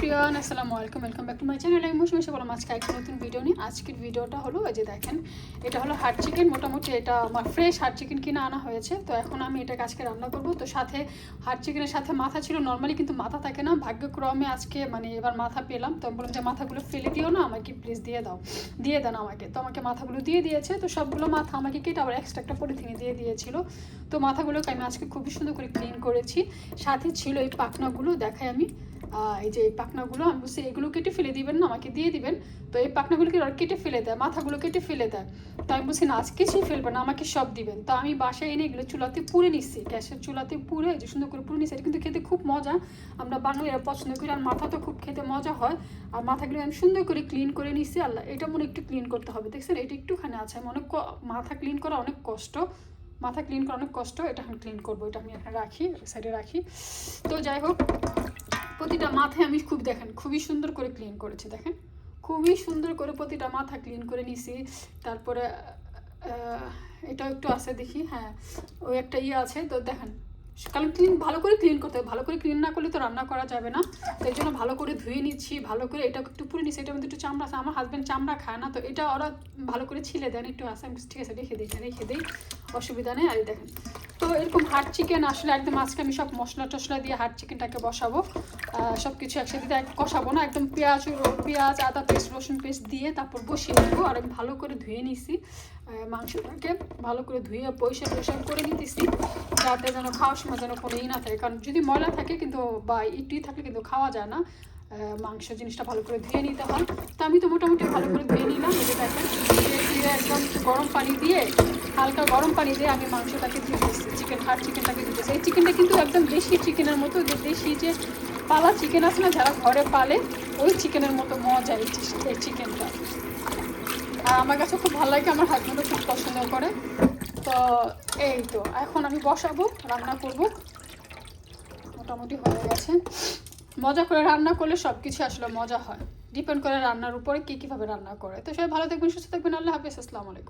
প্রিয়ান আসসালামু আলাইকুম। Welcome back to my channel আমি মুসলিম এসে বললাম, আজকে একটা নতুন ভিডিও নিয়ে। আজকের ভিডিওটা হলো এই যে দেখেন, এটা হলো হার্ড চিকেন মোটামুটি এটা আমার ফ্রেশ হার্ড চিকেন কিনে আনা হয়েছে। তো এখন আমি এটাকে আজকে রান্না করব। তো সাথে হার্ড চিকেনের সাথে মাথা ছিল নর্মালি কিন্তু মাথা থাকে না। ভাগ্যক্রমে আজকে মানে এবার মাথা পেলাম। তো আমি বললাম যে মাথাগুলো ফেলে দিও না, আমাকে প্লিজ দিয়ে দাও। দিয়ে দেন আমাকে। তো আমাকে মাথাগুলো দিয়ে দিয়েছে। তো সবগুলো মাথা আমাকে কেটে আবার এক্সট্রা একটা পলিথিনে দিয়ে দিয়েছিল। তো মাথাগুলোকে আমি আজকে খুবই সুন্দর করে ক্লিন করেছি। সাথে ছিল এই পাখনাগুলো, দেখাই আমি। এই যে এই পাখনাগুলো, আমি বলছি, এগুলো কেটে ফেলে দিবেন না, আমাকে দিয়ে দিবেন। তো এই পাখনাগুলোকে ওরা কেটে ফেলে দেয়, মাথাগুলো কেটে ফেলে দেয়। তো আমি বলছি, না আজ কিছুই ফেলবেন না, আমাকে সব দিবেন। তো আমি বাসায় এনে এগুলো চুলাতে পুড়ে নিচ্ছি গ্যাসের চুলাতে পুড়ে যে সুন্দর করে পুড়ে নিচ্ছি এটা কিন্তু খেতে খুব মজা। আমরা বাঙালিরা পছন্দ করি, আর মাথা তো খুব খেতে মজা হয়। আর মাথাগুলো আমি সুন্দর করে ক্লিন করে নিচ্ছি আল্লাহ, এটা মনে একটু ক্লিন করতে হবে। দেখছেন? এটা একটুখানি আছে। আমি অনেক মাথা ক্লিন করা অনেক কষ্ট। মাথা ক্লিন করা অনেক কষ্ট। এটা আমি ক্লিন করব। এটা আমি এখানে রাখি সাইডে রাখি। তো যাই হোক প্রতিটা মাথায় আমি খুব দেখেন, খুবই সুন্দর করে ক্লিন করেছি, দেখেন। খুবই সুন্দর করে প্রতিটা মাথা ক্লিন করে নিছি। তারপরে এটাও একটু আছে দেখি হ্যাঁ ওই একটা ইয়ে আছে। তো দেখেন, কারণ ক্লিন ভালো করে ক্লিন করতে হবে। ভালো করে ক্লিন না করলে তো রান্না করা যাবে না। তো এই জন্য ভালো করে ধুয়ে নিচ্ছি, ভালো করে এটা একটু পুড়ে নিচ্ছি। এটার মধ্যে একটু চামড়া আছে, আমার হাজব্যান্ড চামড়া খায় না। তো এটা ওরা ভালো করে ছিলে দেন, একটু আমি ঠিক আছে, রেখে দিই এটা রেখে দিই। অসুবিধা নেই। আর দেখেন তো এরকম হার্ড চিকেন আসলে একদম আজকে আমি সব মশলা টশলা দিয়ে হার্ড চিকেনটাকে বসাবো। সব কিছু একসাথে দিয়ে কষাবো না, একদম পেঁয়াজ পেঁয়াজ, আদা পেস্ট, রসুন পেস্ট দিয়ে তারপর বসিয়ে নেব আর ভালো করে ধুয়ে নিছি। মাংসটাকে ভালো করে ধুয়ে পরিষ্কার পরিষ্কার করে নিতেছি, যাতে যেন খাওয়ার সময় যেন কোনো ই না থাকে। কারণ যদি ময়লা থাকে কিন্তু বা ইটুই থাকে কিন্তু খাওয়া যায় না। মাংস জিনিসটা ভালো করে ধুয়ে নিতে হয়। তো আমি তো মোটামুটি ভালো করে ধুয়ে নিলাম। ধুয়ে একদম গরম পানি দিয়ে হালকা গরম পানি দিয়ে আমি মাংসটাকে দিয়ে দিচ্ছি চিকেন হাট চিকেনটাকে দিতেছি এই চিকেনটা কিন্তু একদম দেশি চিকেনের মতো, যে দেশি যে পালা চিকেন আছে না, যারা ঘরে পালে, ওই চিকেনের মতো মজা এই চিকেনটা আর আমার কাছে খুব ভালো লাগে, আমার হাজব্যান্ডও খুব পছন্দ করে। তো এই তো, এখন আমি বসাবো, রান্না করব। মোটামুটি হয়ে গেছে। মজা করে রান্না করলে সব কিছু আসলে মজা হয়। ডিপেন্ড করে রান্নার উপরে কী কীভাবে রান্না করে। তো সবাই ভালো থাকবেন, সুস্থ থাকবেন। আল্লাহ হাফিজ। আসসালামু আলাইকুম।